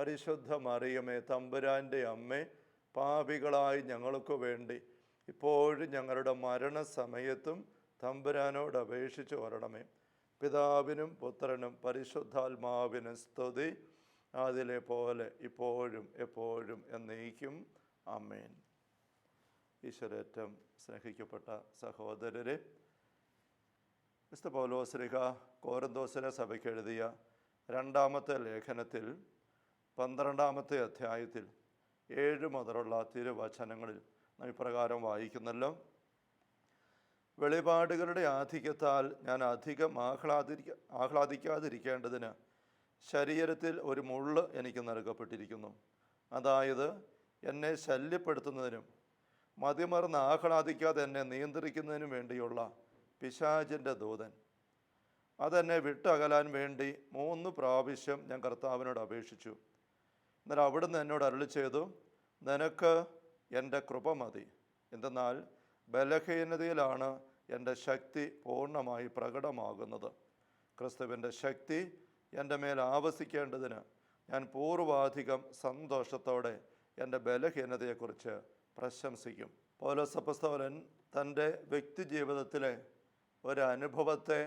പരിശുദ്ധ മറിയമേ തമ്പുരാന്റെ അമ്മേ പാപികളായി ഞങ്ങൾക്ക് വേണ്ടി ഇപ്പോഴും ഞങ്ങളുടെ മരണസമയത്തും തമ്പുരാനോട് അപേക്ഷിച്ച് വരണമേ. പിതാവിനും പുത്രനും പരിശുദ്ധാത്മാവിനും സ്തുതി. അതിലെ പോലെ ഇപ്പോഴും എപ്പോഴും എന്നേക്കും. അമ്മേൻ ഈശ്വരേറ്റം സ്നേഹിക്കപ്പെട്ട സഹോദരരെ മിസ്റ്റർ പൗലോസ്ലിഹ കോരന്തോസിനെ സഭയ്ക്ക് എഴുതിയ രണ്ടാമത്തെ ലേഖനത്തിൽ പന്ത്രണ്ടാമത്തെ അധ്യായത്തിൽ ഏഴ് മുതലുള്ള തിരുവചനങ്ങളിൽ നാം ഇപ്രകാരം വായിക്കുന്നല്ലോ. വെളിപാടുകളുടെ ആധിക്യത്താൽ ഞാൻ അധികം ആഹ്ലാദിക്ക ആഹ്ലാദിക്കാതിരിക്കേണ്ടതിന് ശരീരത്തിൽ ഒരു മുള്ള് എനിക്ക് നൽകപ്പെട്ടിരിക്കുന്നു. അതായത് എന്നെ ശല്യപ്പെടുത്തുന്നതിനും മതിമറന്ന് ആഹ്ലാദിക്കാതെ എന്നെ നിയന്ത്രിക്കുന്നതിനും വേണ്ടിയുള്ള പിശാചിന്റെ ദൂതൻ. അതെന്നെ വിട്ടകലാൻ വേണ്ടി മൂന്ന് പ്രാവശ്യം ഞാൻ കർത്താവിനോട് അപേക്ഷിച്ചു. എന്നാൽ അവിടുന്ന് എന്നോട് അരുളി ചെയ്തു നിനക്ക് എന്റെ കൃപ മതി. എന്തെന്നാൽ ബലഹീനതയിലാണ് എന്റെ ശക്തി പൂർണമായി പ്രകടമാകുന്നത്. ക്രിസ്തുവിന്റെ ശക്തി എന്റെ മേൽ ആവസിക്കേണ്ടതിന് ഞാൻ പൂർവാധികം സന്തോഷത്തോടെ എന്റെ ബലഹീനതയെക്കുറിച്ച് പ്രശംസിക്കും. പൗലോസപ്പസ്തോലൻ തന്റെ വ്യക്തി ജീവിതത്തിലെ ഒരു അനുഭവത്തെ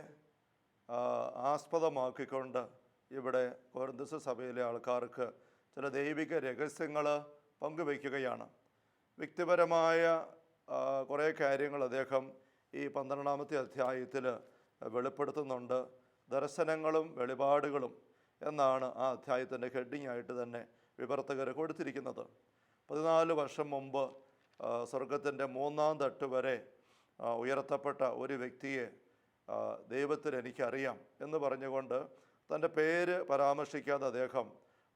ആസ്പദമാക്കിക്കൊണ്ട് ഇവിടെ കോരന്തസ് സഭയിലെ ആൾക്കാർക്ക് ചില ദൈവിക രഹസ്യങ്ങൾ പങ്കുവയ്ക്കുകയാണ്. വ്യക്തിപരമായ കുറേ കാര്യങ്ങൾ അദ്ദേഹം ഈ പന്ത്രണ്ടാമത്തെ അധ്യായത്തിൽ വെളിപ്പെടുത്തുന്നുണ്ട്. ദർശനങ്ങളും വെളിപാടുകളും എന്നാണ് ആ അധ്യായത്തിന്റെ ഹെഡിങ് ആയിട്ട് തന്നെ വിവർത്തകർ കൊടുത്തിരിക്കുന്നത്. പതിനാല് വർഷം മുമ്പ് സ്വർഗത്തിന്റെ മൂന്നാം തട്ട് വരെ ഉയർത്തപ്പെട്ട ഒരു വ്യക്തിയെ ദൈവത്തിൽ എനിക്കറിയാം എന്ന് പറഞ്ഞുകൊണ്ട് തന്റെ പേര് പരാമർശിക്കാതെ അദ്ദേഹം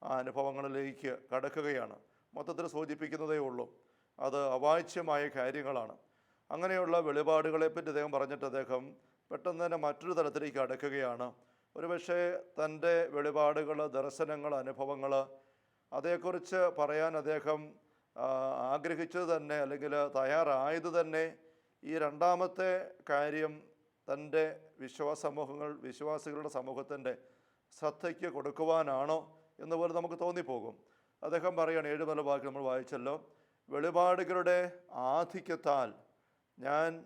ആ അനുഭവങ്ങളിലേക്ക് കടക്കുകയാണ്. മൊത്തത്തിൽ സൂചിപ്പിക്കുന്നതേ ഉള്ളൂ. അത് അവാച്യമായ കാര്യങ്ങളാണ്. അങ്ങനെയുള്ള വെളിപാടുകളെപ്പറ്റി അദ്ദേഹം പറഞ്ഞിട്ട് അദ്ദേഹം പെട്ടെന്ന് തന്നെ മറ്റൊരു തലത്തിലേക്ക് അടക്കുകയാണ്. ഒരുപക്ഷെ തന്റെ വെളിപാടുകൾ ദർശനങ്ങൾ അനുഭവങ്ങൾ അതേക്കുറിച്ച് പറയാൻ അദ്ദേഹം ആഗ്രഹിച്ചത് തന്നെ അല്ലെങ്കിൽ തയ്യാറായത് തന്നെ ഈ രണ്ടാമത്തെ കാര്യം തന്റെ വിശ്വാസ സമൂഹങ്ങൾ വിശ്വാസികളുടെ സമൂഹത്തിന്റെ ശ്രദ്ധയ്ക്ക് കൊടുക്കുവാനാണോ എന്ന് പോലെ നമുക്ക് തോന്നിപ്പോകും. അദ്ദേഹം പറയുകയാണ് ഏഴ് പല വാക്ക് നമ്മൾ വായിച്ചല്ലോ. വെളിപാടുകളുടെ ആധിക്യത്താൽ ഞാൻ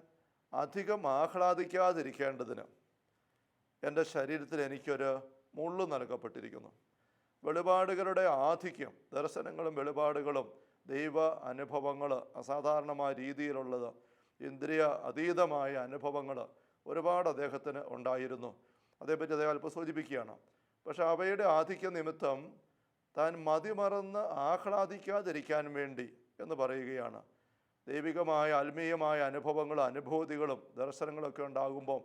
അധികം ആഹ്ലാദിക്കാതിരിക്കേണ്ടതിന് എന്റെ ശരീരത്തിൽ എനിക്കൊരു മുള്ളു നൽകപ്പെട്ടിരിക്കുന്നു. വെളിപാടുകളുടെ ആധിക്യം ദർശനങ്ങളും വെളിപാടുകളും ദൈവ അനുഭവങ്ങൾ അസാധാരണമായ രീതിയിലുള്ളത് ഇന്ദ്രിയ അതീതമായ അനുഭവങ്ങൾ ഒരുപാട് അദ്ദേഹത്തിന് ഉണ്ടായിരുന്നു. അതേപ്പറ്റി അദ്ദേഹം അല്പം സൂചിപ്പിക്കുകയാണ്. പക്ഷെ അവയുടെ ആധിക്യ നിമിത്തം താൻ മതിമറന്ന് ആഹ്ലാദിക്കാതിരിക്കാൻ വേണ്ടി എന്ന് പറയുകയാണ്. ദൈവികമായ ആത്മീയമായ അനുഭവങ്ങളും അനുഭൂതികളും ദർശനങ്ങളൊക്കെ ഉണ്ടാകുമ്പോൾ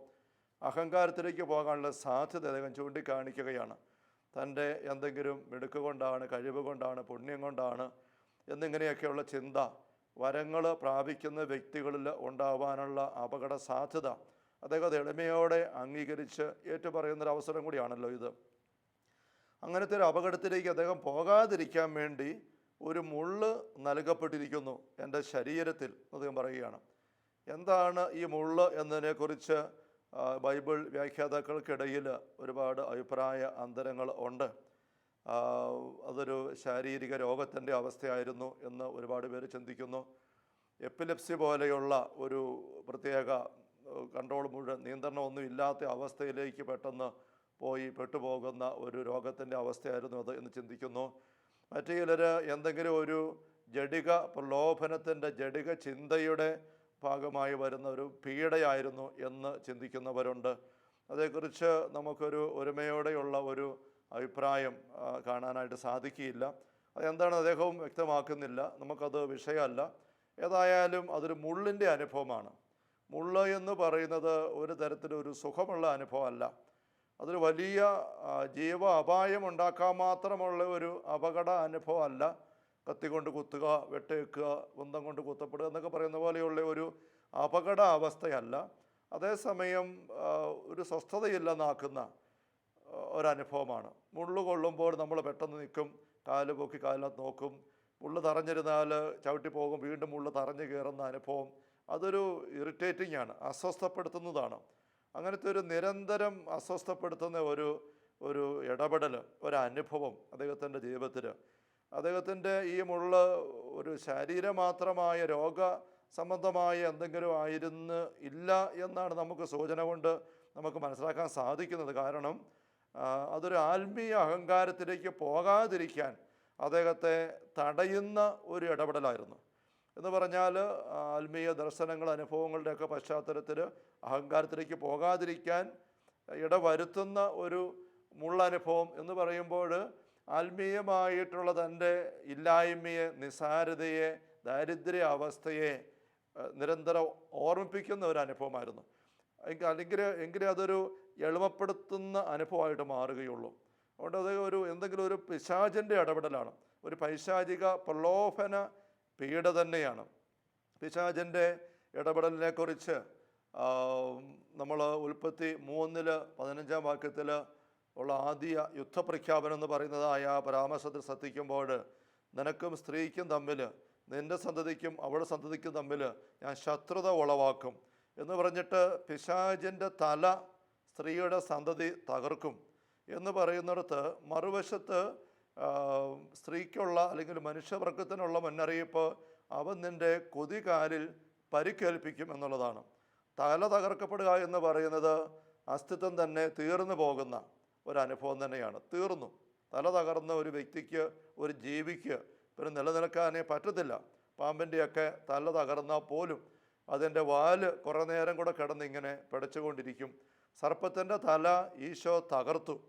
അഹങ്കാരത്തിലേക്ക് പോകാനുള്ള സാധ്യത അദ്ദേഹം ചൂണ്ടിക്കാണിക്കുകയാണ്. തന്റെ എന്തെങ്കിലും മിടുക്ക് കൊണ്ടാണ് കഴിവ് കൊണ്ടാണ് പുണ്യം കൊണ്ടാണ് എന്നിങ്ങനെയൊക്കെയുള്ള ചിന്ത വരങ്ങൾ പ്രാപിക്കുന്ന വ്യക്തികളിൽ ഉണ്ടാവാനുള്ള അപകട സാധ്യത അദ്ദേഹം എളിമയോടെ അംഗീകരിച്ച് ഏറ്റുപറയുന്നൊരു അവസരം കൂടിയാണല്ലോ ഇത്. അങ്ങനത്തെ ഒരു അപകടത്തിലേക്ക് അദ്ദേഹം പോകാതിരിക്കാൻ വേണ്ടി ഒരു മുള്ള് നൽകപ്പെട്ടിരിക്കുന്നു എന്റെ ശരീരത്തിൽ അദ്ദേഹം പറയുകയാണ്. എന്താണ് ഈ മുള്ള് എന്നതിനെക്കുറിച്ച് ബൈബിൾ വ്യാഖ്യാതാക്കൾക്കിടയിൽ ഒരുപാട് അഭിപ്രായ അന്തരങ്ങൾ ഉണ്ട്. അതൊരു ശാരീരിക രോഗത്തിന്റെ അവസ്ഥയായിരുന്നു എന്ന് ഒരുപാട് പേര് ചിന്തിക്കുന്നു. എപ്പിലെപ്സി പോലെയുള്ള ഒരു പ്രത്യേക കൺട്രോൾ മുഴുവൻ നിയന്ത്രണമൊന്നും ഇല്ലാത്ത അവസ്ഥയിലേക്ക് പെട്ടെന്ന് പോയി പെട്ടുപോകുന്ന ഒരു രോഗത്തിന്റെ അവസ്ഥയായിരുന്നു അത് എന്ന് ചിന്തിക്കുന്നു. മറ്റു ചിലർ എന്തെങ്കിലും ഒരു ജഡിക പ്രലോഭനത്തിന്റെ ജഡിക ചിന്തയുടെ ഭാഗമായി വരുന്ന ഒരു പീഡയായിരുന്നു എന്ന് ചിന്തിക്കുന്നവരുണ്ട്. അതേക്കുറിച്ച് നമുക്കൊരു ഒരുമയോടെയുള്ള ഒരു അഭിപ്രായം കാണാനായിട്ട് സാധിക്കുകയില്ല. അതെന്താണ് അദ്ദേഹവും വ്യക്തമാക്കുന്നില്ല. നമുക്കത് വിഷയമല്ല. ഏതായാലും അതൊരു മുള്ളിന്റെ അനുഭവമാണ്. മുള്ള എന്ന് പറയുന്നത് ഒരു തരത്തിലൊരു സുഖമുള്ള അനുഭവമല്ല. അതൊരു വലിയ ജീവ അപായം ഉണ്ടാക്കാൻ മാത്രമുള്ള ഒരു അപകട അനുഭവമല്ല കത്തി കൊണ്ട് കുത്തുക വെട്ടേക്കുക വന്തം കൊണ്ട് കുത്തപ്പെടുക എന്നൊക്കെ പറയുന്ന പോലെയുള്ള ഒരു അപകട അവസ്ഥയല്ല. അതേസമയം ഒരു സ്വസ്ഥതയില്ലെന്നാക്കുന്ന ഒരനുഭവമാണ്. മുള്ളു കൊള്ളുമ്പോൾ നമ്മൾ പെട്ടെന്ന് നിൽക്കും കാൽ പൊക്കി കാലിനകത്ത് നോക്കും. മുള്ളു തറഞ്ഞിരുന്നാൽ ചവിട്ടി പോകും വീണ്ടും മുള്ളു തറഞ്ഞു കയറുന്ന അനുഭവം അതൊരു ഇറിറ്റേറ്റിംഗ് ആണ് അസ്വസ്ഥപ്പെടുത്തുന്നതാണ്. അങ്ങനത്തെ ഒരു നിരന്തരം അസ്വസ്ഥപ്പെടുത്തുന്ന ഒരു ഒരു ഇടപെടൽ ഒരു അനുഭവം അദ്ദേഹത്തിന്റെ ജീവിതത്തിൽ. അദ്ദേഹത്തിന്റെ ഈ മുള്ള ഒരു ശരീരമാത്രമായ രോഗ സംബന്ധമായ എന്തെങ്കിലും ആയിരുന്നു ഇല്ല എന്നാണ് നമുക്ക് സൂചന കൊണ്ട് നമുക്ക് മനസ്സിലാക്കാൻ സാധിക്കുന്നത്. കാരണം അതൊരു ആത്മീയ അഹങ്കാരത്തിലേക്ക് പോകാതിരിക്കാൻ അദ്ദേഹത്തെ തടയുന്ന ഒരു ഇടപെടലായിരുന്നു. എന്ന് പറഞ്ഞാൽ ആത്മീയ ദർശനങ്ങൾ അനുഭവങ്ങളുടെയൊക്കെ പശ്ചാത്തലത്തിൽ അഹങ്കാരത്തിലേക്ക് പോകാതിരിക്കാൻ ഇടവരുത്തുന്ന ഒരു മുള്ളനുഭവം എന്ന് പറയുമ്പോൾ ആത്മീയമായിട്ടുള്ള തന്റെ ഇല്ലായ്മയെ നിസാരതയെ ദാരിദ്ര്യ അവസ്ഥയെ നിരന്തരം ഓർമ്മിപ്പിക്കുന്ന ഒരു അനുഭവമായിരുന്നു. അല്ലെങ്കിൽ എങ്കിലേ അതൊരു എളുമപ്പെടുത്തുന്ന അനുഭവമായിട്ട് മാറുകയുള്ളൂ. അതുകൊണ്ട് അത് ഒരു എന്തെങ്കിലും ഒരു പിശാചിന്റെ ഇടപെടലാണ്. ഒരു പൈശാചിക പ്രലോഭന പീഡ തന്നെയാണ്. പിശാചന്റെ ഇടപെടലിനെ കുറിച്ച് നമ്മൾ ഉൽപ്പത്തി മൂന്നിൽ പതിനഞ്ചാം വാക്യത്തിൽ ഉള്ള ആദ്യ യുദ്ധപ്രഖ്യാപനം എന്ന് പറയുന്നതായ പരാമർശത്തിൽ ശ്രദ്ധിക്കുമ്പോൾ നിനക്കും സ്ത്രീക്കും തമ്മിൽ നിന്റെ സന്തതിക്കും അവളുടെ സന്തതിക്കും തമ്മിൽ ഞാൻ ശത്രുത ഉളവാക്കും എന്ന് പറഞ്ഞിട്ട് പിശാചിന്റെ തല സ്ത്രീയുടെ സന്തതി തകർക്കും എന്ന് പറയുന്നിടത്ത് മറുവശത്ത് സ്ത്രീക്കുള്ള അല്ലെങ്കിൽ മനുഷ്യവർഗത്തിനുള്ള മുന്നറിയിപ്പ് അവൻ നിന്റെ കൊതികാലിൽ പരിക്കേൽപ്പിക്കും എന്നുള്ളതാണ്. തല തകർക്കപ്പെടുക എന്ന് പറയുന്നത് അസ്തിത്വം തന്നെ തീർന്നു പോകുന്ന ഒരു അനുഭവം തന്നെയാണ്. തീർന്നു. തല തകർന്ന ഒരു വ്യക്തിക്ക് ഒരു ജീവിക്ക് പിന്നെ നിലനിൽക്കാനേ പറ്റത്തില്ല. പാമ്പിന്റെയൊക്കെ തല തകർന്നാൽ പോലും അതിന്റെ വാൽ കുറേ നേരം കൂടെ കിടന്നിങ്ങനെ പിടച്ചുകൊണ്ടിരിക്കും. സർപ്പത്തിന്റെ തല ഈശോ തകർത്തു.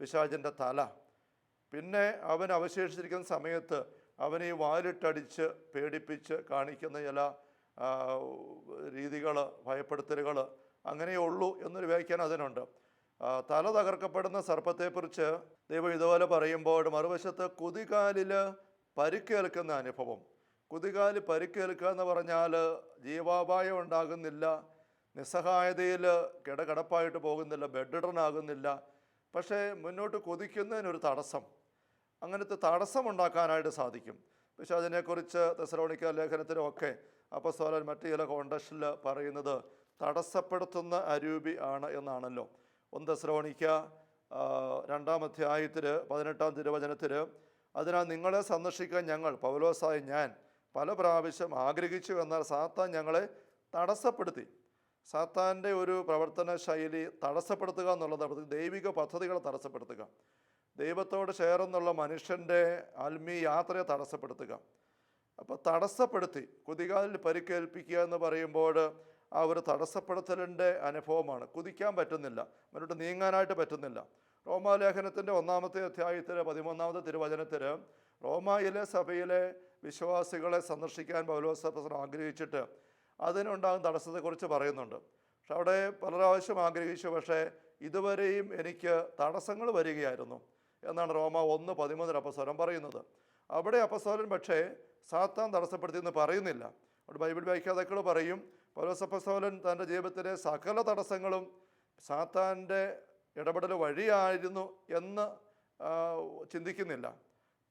പിശാചിന്റെ തല. പിന്നെ അവൻ അവശേഷിച്ചിരിക്കുന്ന സമയത്ത് അവനെ വാലിട്ടടിച്ച് പേടിപ്പിച്ച് കാണിക്കുന്ന ചില രീതികൾ ഭയപ്പെടുത്തലുകൾ അങ്ങനെയുള്ളൂ എന്നൊരു വ്യാഖ്യാനം അതിനുണ്ട്. തല തകർക്കപ്പെടുന്ന സർപ്പത്തെക്കുറിച്ച് ദൈവം ഇതുപോലെ പറയുമ്പോൾ മറുവശത്ത് കുതികാലിൽ പരിക്കേൽക്കുന്ന അനുഭവം. കുതികാൽ പരിക്കേൽക്കുക എന്ന് പറഞ്ഞാൽ ജീവാപായം ഉണ്ടാകുന്നില്ല നിസ്സഹായതയിൽ കിടകിടപ്പായിട്ട് പോകുന്നില്ല ബെഡിഡനാകുന്നില്ല പക്ഷേ മുന്നോട്ട് കുതിക്കുന്നതിനൊരു തടസ്സം. അങ്ങനത്തെ തടസ്സമുണ്ടാക്കാനായിട്ട് സാധിക്കും. പക്ഷേ അതിനെക്കുറിച്ച് തെസലോണിക്ക ലേഖനത്തിലുമൊക്കെ അപ്പസ്തോലൻ മറ്റു ചില കോണ്ടസ്റ്റിൽ പറയുന്നത് തടസ്സപ്പെടുത്തുന്ന അരൂപി ആണ് എന്നാണല്ലോ. ഒന്ന് തെസലോണിക്ക രണ്ടാം അധ്യായത്തിൽ പതിനെട്ടാം തിരുവചനത്തിൽ അതിനാൽ നിങ്ങളെ സന്ദർശിക്കാൻ ഞങ്ങൾ പൗലോസായി ഞാൻ പല പ്രാവശ്യം ആഗ്രഹിച്ചു എന്നാൽ സാത്താൻ ഞങ്ങളെ തടസ്സപ്പെടുത്തി. സാത്താന്റെ ഒരു പ്രവർത്തന ശൈലി തടസ്സപ്പെടുത്തുക എന്നുള്ളത് ദൈവിക പദ്ധതികളെ തടസ്സപ്പെടുത്തുക. ദൈവത്തോട് ചേർന്നുള്ള മനുഷ്യന്റെ ആത്മീയ യാത്രയെ തടസ്സപ്പെടുത്തുക. അപ്പോൾ തടസ്സപ്പെടുത്തി കുതികാലിൽ പരിക്കേൽപ്പിക്കുക എന്ന് പറയുമ്പോൾ ആ ഒരു തടസ്സപ്പെടുത്തലിന്റെ അനുഭവമാണ്. കുതിക്കാൻ പറ്റുന്നില്ല മുന്നോട്ട് നീങ്ങാനായിട്ട് പറ്റുന്നില്ല. റോമാലേഖനത്തിന്റെ ഒന്നാമത്തെ അധ്യായത്തിൽ പതിമൂന്നാമത്തെ തിരുവചനത്തിൽ റോമായിലെ സഭയിലെ വിശ്വാസികളെ സന്ദർശിക്കാൻ പൗലോസഫസർ ആഗ്രഹിച്ചിട്ട് അതിനുണ്ടാകുന്ന തടസ്സത്തെക്കുറിച്ച് പറയുന്നുണ്ട്. പക്ഷെ അവിടെ പല പ്രാവശ്യം ആഗ്രഹിച്ചു പക്ഷേ ഇതുവരെയും എനിക്ക് തടസ്സങ്ങൾ വരികയായിരുന്നു. എന്നാണ് റോമ ഒന്ന് പതിമൂന്നിൽ അപ്പസ്വരം പറയുന്നത്. അവിടെ അപ്പസ്വരൻ പക്ഷേ സാത്താൻ തടസ്സപ്പെടുത്തിയെന്ന് പറയുന്നില്ല. അവിടെ ബൈബിൾ വ്യാഖ്യാതാക്കൾ പറയും പൗലോസപ്പസ്തോലൻ തന്റെ ജീവിതത്തിലെ സകല തടസ്സങ്ങളും സാത്താന്റെ ഇടപെടൽ വഴിയായിരുന്നു എന്ന് ചിന്തിക്കുന്നില്ല.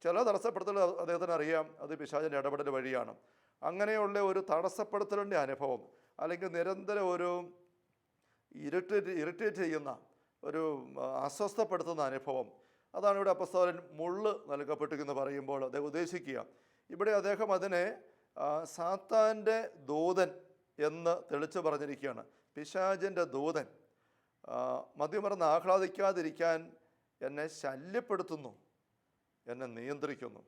ചില തടസ്സപ്പെടുത്തൽ അദ്ദേഹത്തിന് അറിയാം അത് പിശാചിന്റെ ഇടപെടൽ വഴിയാണ്. അങ്ങനെയുള്ള ഒരു തടസ്സപ്പെടുത്തലിന്റെ അനുഭവം അല്ലെങ്കിൽ നിരന്തരം ഒരു ഇറിറ്റേറ്റ് ഇറിറ്റേറ്റ് ചെയ്യുന്ന ഒരു അസ്വസ്ഥപ്പെടുത്തുന്ന അനുഭവം അതാണ് ഇവിടെ അപ്പസ്തോലൻ മുള്ള് നൽകപ്പെട്ടിരിക്കുന്നു പറയുമ്പോൾ അദ്ദേഹം ഉദ്ദേശിക്കുക. ഇവിടെ അദ്ദേഹം അതിനെ സാത്താന്റെ ദൂതൻ എന്ന് തെളിച്ചു പറഞ്ഞിരിക്കുകയാണ്. പിശാചിന്റെ ദൂതൻ മതിമറന്ന് ആഹ്ലാദിക്കാതിരിക്കാൻ എന്നെ ശല്യപ്പെടുത്തുന്നു എന്നെ നിയന്ത്രിക്കുന്നു.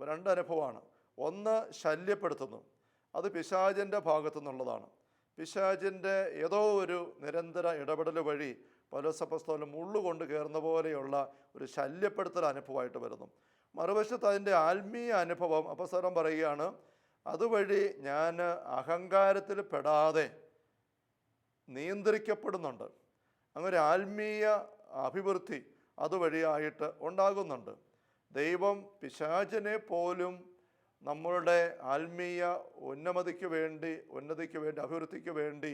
രണ്ട് അനുഭവമാണ്. ഒന്ന് ശല്യപ്പെടുത്തുന്നു. അത് പിശാചിന്റെ ഭാഗത്തു നിന്നുള്ളതാണ് പിശാചിന്റെ ഏതോ ഒരു നിരന്തര ഇടപെടൽ വഴി പലോസപ്പസ്തോലം മുള്ളുകൊണ്ട് കയറുന്ന പോലെയുള്ള ഒരു ശല്യപ്പെടുത്തൽ അനുഭവമായിട്ട് വരുന്നു. മറുവശത്ത് അതിന്റെ ആത്മീയ അനുഭവം അപ്പസ്വരം പറയുകയാണ് അതുവഴി ഞാൻ അഹങ്കാരത്തിൽ പെടാതെ നിയന്ത്രിക്കപ്പെടുന്നുണ്ട്. അങ്ങനെ ആത്മീയ അഭിവൃദ്ധി അതുവഴിയായിട്ട് ഉണ്ടാകുന്നുണ്ട്. ദൈവം പിശാചിനെ പോലും നമ്മളുടെ ആത്മീയ ഉന്നമതിക്ക് വേണ്ടി ഉന്നതിക്ക് വേണ്ടി അഭിവൃദ്ധിക്ക് വേണ്ടി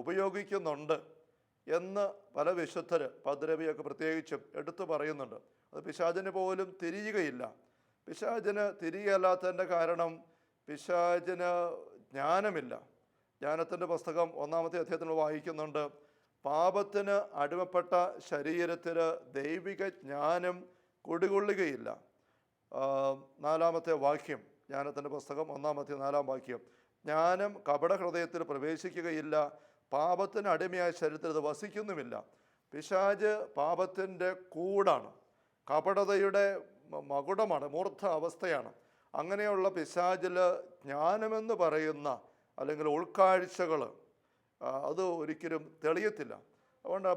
ഉപയോഗിക്കുന്നുണ്ട്. എന്ന് പല വിശുദ്ധർ പദ്രവിയൊക്കെ പ്രത്യേകിച്ചും എടുത്തു പറയുന്നുണ്ട്. അത് പിശാചിന് പോലും തിരിയുകയില്ല. പിശാചിന് തിരികെയല്ലാത്തതിന്റെ കാരണം പിശാചിന് ജ്ഞാനമില്ല. ജ്ഞാനത്തിന്റെ പുസ്തകം ഒന്നാമത്തെ അധ്യായത്തിൽ വായിക്കുന്നുണ്ട് പാപത്തിന് അടിമപ്പെട്ട ശരീരത്തിന് ദൈവിക ജ്ഞാനം കുടികൊള്ളുകയില്ല. നാലാമത്തെ വാക്യം ജ്ഞാനത്തിന്റെ പുസ്തകം ഒന്നാമത്തെ നാലാം വാക്യം ജ്ഞാനം കപട ഹൃദയത്തിൽ പ്രവേശിക്കുകയില്ല പാപത്തിന് അടിമയായ ശരീരത്തിൽ ഇത് വസിക്കുന്നുമില്ല. പിശാജ് പാപത്തിന്റെ കൂടാണ്. കപടതയുടെ മകുടമാണ് മൂർദ്ധ അവസ്ഥയാണ്. അങ്ങനെയുള്ള പിശാചിൽ ജ്ഞാനമെന്ന് പറയുന്ന അല്ലെങ്കിൽ ഉൾക്കാഴ്ചകൾ അത് ഒരിക്കലും തെളിയത്തില്ല. അതുകൊണ്ട്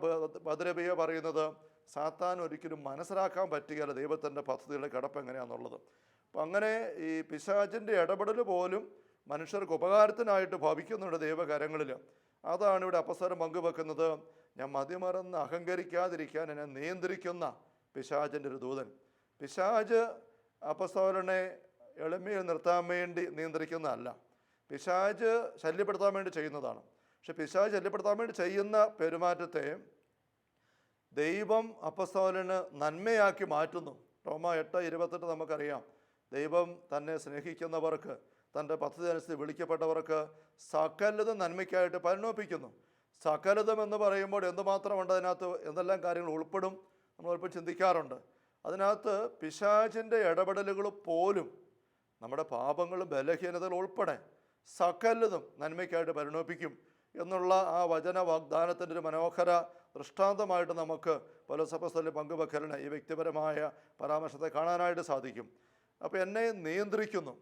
ഭദ്രബിയ പറയുന്നത് സാത്താൻ ഒരിക്കലും മനസ്സിലാക്കാൻ പറ്റുകയില്ല ദൈവത്തിന്റെ പദ്ധതിയുടെ കിടപ്പ് എങ്ങനെയാണെന്നുള്ളത് അപ്പം അങ്ങനെ ഈ പിശാചിന്റെ ഇടപെടൽ പോലും മനുഷ്യർക്ക് ഉപകാരത്തിനായിട്ട് ഭവിക്കുന്നുണ്ട് ദൈവകരങ്ങളിൽ. അതാണ് ഇവിടെ അപസരം പങ്കുവെക്കുന്നത്. ഞാൻ മതിമറന്ന് അഹങ്കരിക്കാതിരിക്കാൻ എന്നെ നിയന്ത്രിക്കുന്ന പിശാചിന്റെ ഒരു ദൂതൻ. പിശാജ് അപസോലനെ എളിമയിൽ നിർത്താൻ വേണ്ടി നിയന്ത്രിക്കുന്നതല്ല. പിശാജ് ശല്യപ്പെടുത്താൻ വേണ്ടി ചെയ്യുന്നതാണ്. പക്ഷെ പിശാജ് ശല്യപ്പെടുത്താൻ വേണ്ടി ചെയ്യുന്ന പെരുമാറ്റത്തെ ദൈവം അപ്പസ്തോലന് നന്മയാക്കി മാറ്റുന്നു. റോമ എട്ട് ഇരുപത്തെട്ട് നമുക്കറിയാം. ദൈവം തന്നെ സ്നേഹിക്കുന്നവർക്ക് തന്റെ പദ്ധതി അനുസരിച്ച് വിളിക്കപ്പെട്ടവർക്ക് സകലതും നന്മയ്ക്കായിട്ട് പരിണമിപ്പിക്കുന്നു. സകലതും എന്ന് പറയുമ്പോൾ എന്തുമാത്രമുണ്ട് അതിനകത്ത് എന്തെല്ലാം കാര്യങ്ങൾ ഉൾപ്പെടും നമ്മൾ അല്പം ചിന്തിക്കാറുണ്ട്. അതിനകത്ത് പിശാചിന്റെ ഇടപെടലുകൾ പോലും നമ്മുടെ പാപങ്ങളും ബലഹീനതകൾ ഉൾപ്പെടെ സകലതും നന്മയ്ക്കായിട്ട് പരിണമിപ്പിക്കും എന്നുള്ള ആ വചന വാഗ്ദാനത്തിന്റെ ഒരു മനോഹര ദൃഷ്ടാന്തമായിട്ട് നമുക്ക് പല പലസഭസ്ഥലിൽ പങ്കുവെക്കലിന് ഈ വ്യക്തിപരമായ പരാമർശത്തെ കാണാനായിട്ട് സാധിക്കും. അപ്പോൾ എന്നെ നിയന്ത്രിക്കുന്നു.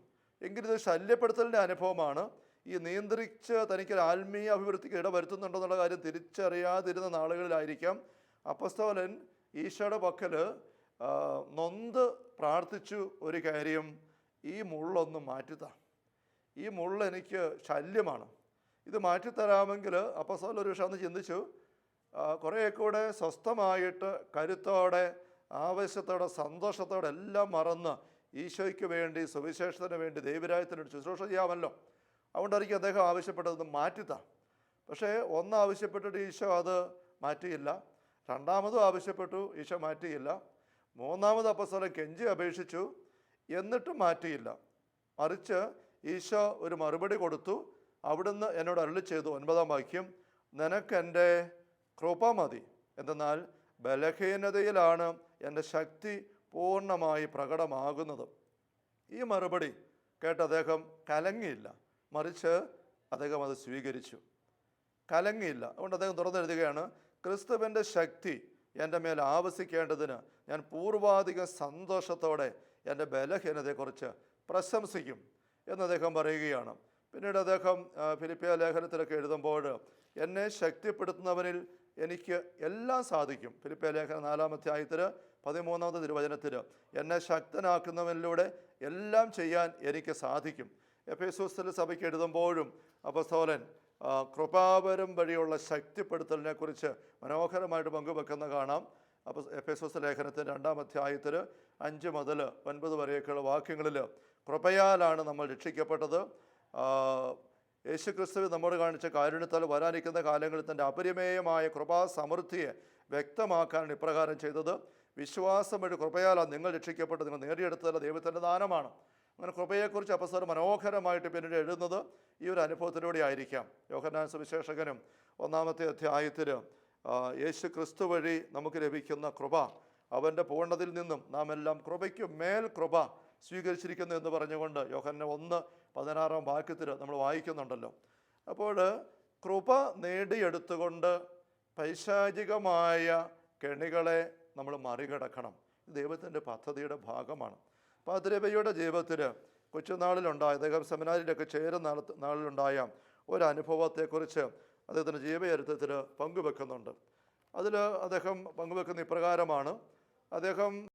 എങ്കിലും ഇത് ശല്യപ്പെടുത്തലിന്റെ അനുഭവമാണ്. ഈ നിയന്ത്രിച്ച് തനിക്കൊരു ആത്മീയ അഭിവൃദ്ധിക്ക് ഇടവരുത്തുന്നുണ്ടെന്നുള്ള കാര്യം തിരിച്ചറിയാതിരുന്ന നാളുകളിലായിരിക്കാം. അപ്പസ്തോലൻ ഈശോയുടെ പക്കൽ നൊന്ത് പ്രാർത്ഥിച്ചു ഒരു കാര്യം ഈ മുള്ളൊന്ന് മാറ്റിത്താം. ഈ മുള്ള എനിക്ക് ശല്യമാണ്. ഇത് മാറ്റിത്തരാമെങ്കിൽ അപ്പസ്തോലൻ ഒരു പക്ഷേ അന്ന് ചിന്തിച്ചു കുറേ കൂടെ സ്വസ്ഥമായിട്ട് കരുത്തോടെ ആവേശത്തോടെ സന്തോഷത്തോടെ എല്ലാം മറന്ന് ഈശോയ്ക്ക് വേണ്ടി സുവിശേഷത്തിന് വേണ്ടി ദൈവരായത്തിന് ശുശ്രൂഷ ചെയ്യാമല്ലോ. അതുകൊണ്ടായിരിക്കും അദ്ദേഹം ആവശ്യപ്പെട്ടത് മാറ്റിത്താ. പക്ഷേ ഒന്ന് ആവശ്യപ്പെട്ടിട്ട് ഈശോ അത് മാറ്റിയില്ല. രണ്ടാമതും ആവശ്യപ്പെട്ടു ഈശോ മാറ്റിയില്ല. മൂന്നാമത് അപ്പസ്വലം കെഞ്ചി അപേക്ഷിച്ചു എന്നിട്ടും മാറ്റിയില്ല. മറിച്ച് ഈശോ ഒരു മറുപടി കൊടുത്തു അവിടുന്ന് എന്നോട് അരുളി ചെയ്തു ഒൻപതാം വാക്യം നിനക്കെന്റെ കൃപ മതി. എന്തെന്നാൽ ബലഹീനതയിലാണ് എന്റെ ശക്തി പൂർണമായി പ്രകടമാകുന്നത്. ഈ മറുപടി കേട്ട് അദ്ദേഹം കലങ്ങിയില്ല. മറിച്ച് അദ്ദേഹം അത് സ്വീകരിച്ചു. കലങ്ങിയില്ല. അതുകൊണ്ട് അദ്ദേഹം തുറന്നെഴുതുകയാണ് ക്രിസ്തുവിന്റെ ശക്തി എന്റെ മേൽ ആവസിക്കേണ്ടതിന് ഞാൻ പൂർവാധിക സന്തോഷത്തോടെ എന്റെ ബലഹീനതയെക്കുറിച്ച് പ്രശംസിക്കും എന്ന് അദ്ദേഹം പറയുകയാണ്. പിന്നീട് അദ്ദേഹം ഫിലിപ്പിയ ലേഖനത്തിലൊക്കെ എഴുതുമ്പോൾ എന്നെ ശക്തിപ്പെടുത്തുന്നവനിൽ എനിക്ക് എല്ലാം സാധിക്കും. ഫിലിപ്പിയ ലേഖനം നാലാം അധ്യായത്തിൽ പതിമൂന്നാമത്തെ തിരുവചനത്തിൽ എന്നെ ശക്തനാക്കുന്നവനിലൂടെ എല്ലാം ചെയ്യാൻ എനിക്ക് സാധിക്കും. എഫ് എസ് സഭയ്ക്ക് എഴുതുമ്പോഴും അപ്പസ്തോലൻ കൃപാപരം വഴിയുള്ള ശക്തിപ്പെടുത്തലിനെ കുറിച്ച് മനോഹരമായിട്ട് പങ്കുവെക്കുന്ന കാണാം. അപ്പോൾ എഫ് എസ് എസ് ലേഖനത്തിന്റെ രണ്ടാം അധ്യായത്തിൽ അഞ്ച് മുതൽ ഒൻപത് വരെയൊക്കെയുള്ള വാക്യങ്ങളിൽ കൃപയാലാണ് നമ്മൾ രക്ഷിക്കപ്പെട്ടത്. യേശുക്രിസ്തു നമ്മോട് കാണിച്ച കാരുണ്യത്താൽ വരാനിരിക്കുന്ന കാലങ്ങളിൽ തന്റെ അപരിമേയമായ കൃപാസമൃദ്ധിയെ വ്യക്തമാക്കാനാണ് ഇപ്രകാരം ചെയ്തത്. വിശ്വാസം വഴി കൃപയാലാണ് നിങ്ങൾ രക്ഷിക്കപ്പെട്ട് നിങ്ങൾ നേടിയെടുത്തതല്ല ദൈവത്തിന്റെ ദാനമാണ്. അങ്ങനെ കൃപയെക്കുറിച്ച് അപ്പസ്വർ മനോഹരമായിട്ട് പിന്നീട് എഴുതുന്നത് ഈ ഒരു അനുഭവത്തിലൂടെ ആയിരിക്കാം. യോഹന്നാൻ സുവിശേഷകനും ഒന്നാമത്തെ അധ്യായത്തിൽ യേശു ക്രിസ്തു വഴി നമുക്ക് ലഭിക്കുന്ന കൃപ അവന്റെ പൂർണതിൽ നിന്നും നാം എല്ലാം കൃപയ്ക്ക് മേൽ കൃപ സ്വീകരിച്ചിരിക്കുന്നു എന്ന് പറഞ്ഞുകൊണ്ട് യോഹന്ന ഒന്ന് പതിനാറാം വാക്യത്തിൽ നമ്മൾ വായിക്കുന്നുണ്ടല്ലോ. അപ്പോൾ കൃപ നേടിയെടുത്തുകൊണ്ട് പൈശാചികമായ കെണികളെ നമ്മൾ മറികടക്കണം. ദൈവത്തിന്റെ പദ്ധതിയുടെ ഭാഗമാണ്. പാതിരബയുടെ ജീവിതത്തിൽ കൊച്ചുനാളിലുണ്ടായ അദ്ദേഹം സെമിനാരിലൊക്കെ ചേരുന്ന നാളിലുണ്ടായ ഒരു അനുഭവത്തെക്കുറിച്ച് അദ്ദേഹത്തിന്റെ ജീവചരിത്രത്തിൽ പങ്കുവെക്കുന്നുണ്ട്. അതിൽ അദ്ദേഹം പങ്കുവെക്കുന്ന ഇപ്രകാരമാണ്. അദ്ദേഹം